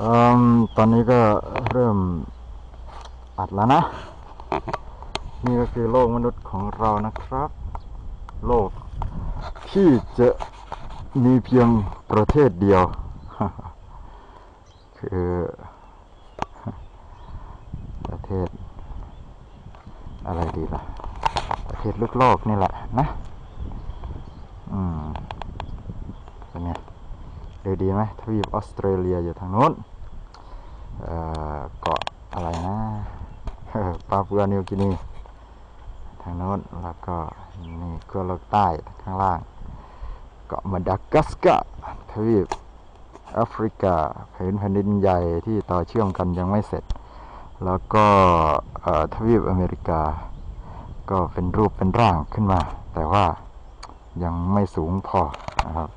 อตอนนี้ก็เริ่มอัดแล้วนะ นี่ก็คือโลกมนุษย์ของเรานะครับ โลกที่จะมีเพียงประเทศเดียว คือประเทศ อะไรดีล่ะ ประเทศลูกโลกนี่แหละนะ อืมเป็นไง ดูดีไหมทวีปออสเตรเลียอยู่ทางโน้นเกาะอะไรนะปาปัวนิวกินีทางโน้นแล้วก็นี่ขั้วโลกใต้ข้างล่าง เกาะมาดากัสกาทวีปแอฟริกาแผ่นแผ่นดินใหญ่ที่ต่อเชื่อมกันยังไม่เสร็จ แล้วก็ทวีปอเมริกา ก็เป็นรูปเป็นร่างขึ้นมา แต่ว่ายังไม่สูงพอนะครับ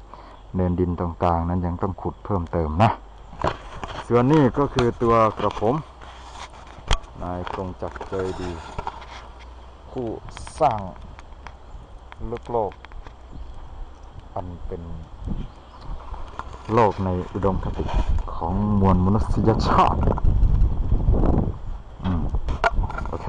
เนินดินตรงกลางนั้นยังต้องขุดเพิ่มเติมนะ ส่วนนี้ก็คือตัวกระผม นายกรงจักเจยดี ผู้สร้างโลกโลก อันเป็นโลกในอุดมคติของมวลมนุษยชาติอืมโอเค